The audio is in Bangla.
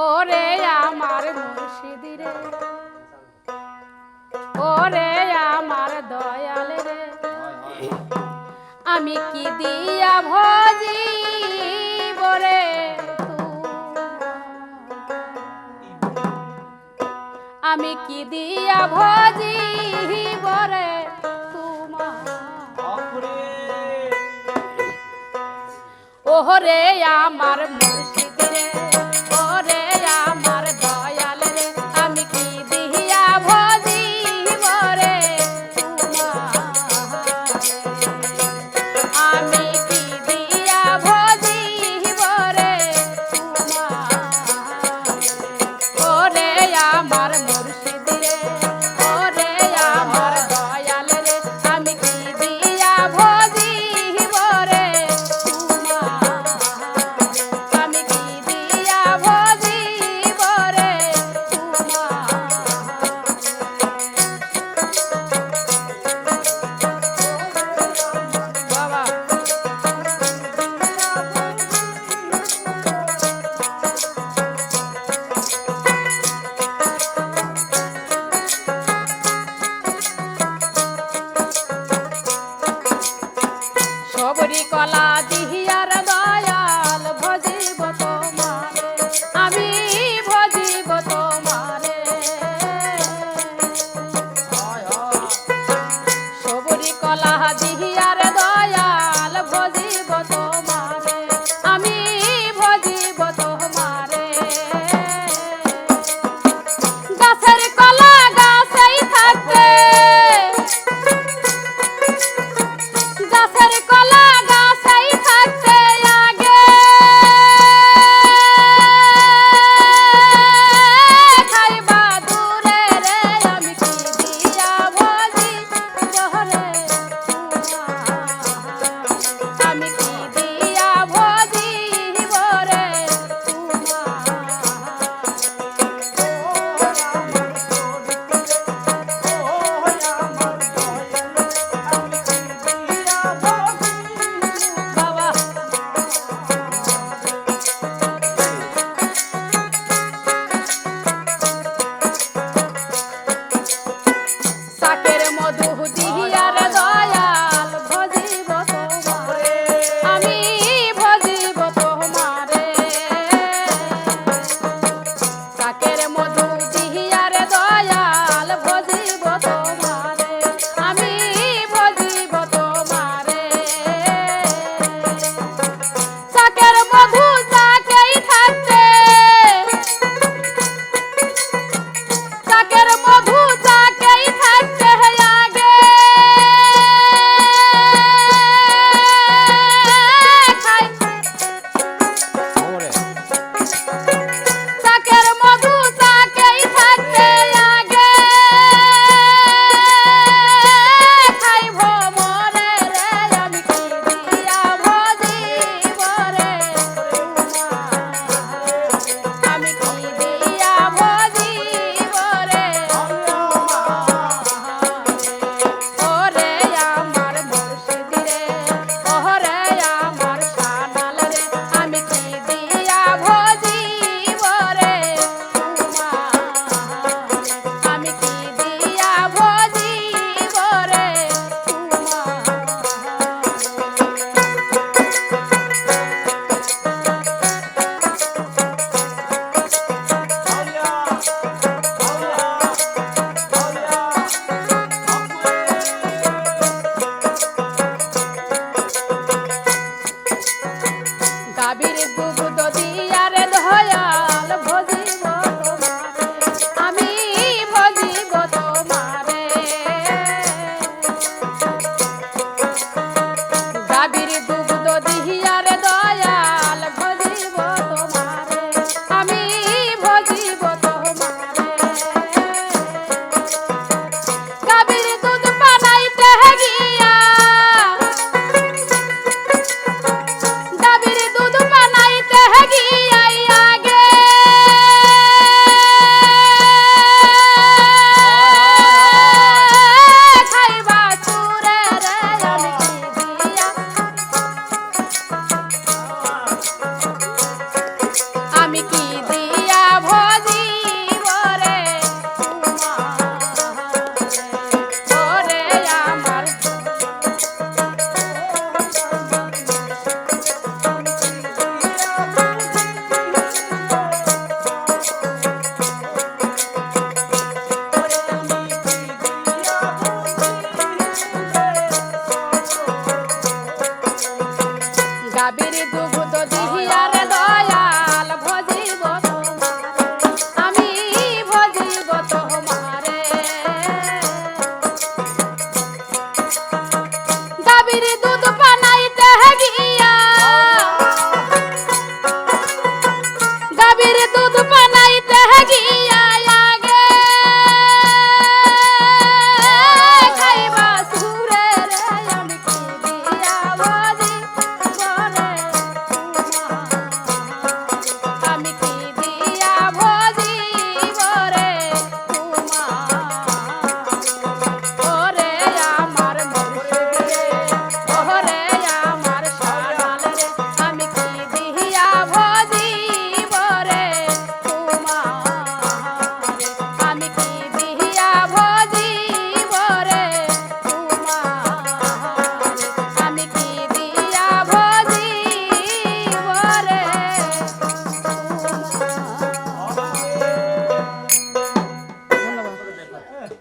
ওরে আমার মুর্শিদ রে। ওরে আমার দয়াল রে। আমি কি দিয়া ভজি বরে আমি কি দিয়া ভজি বরে ওহরে আমার মুর্শিদ রে। bottom.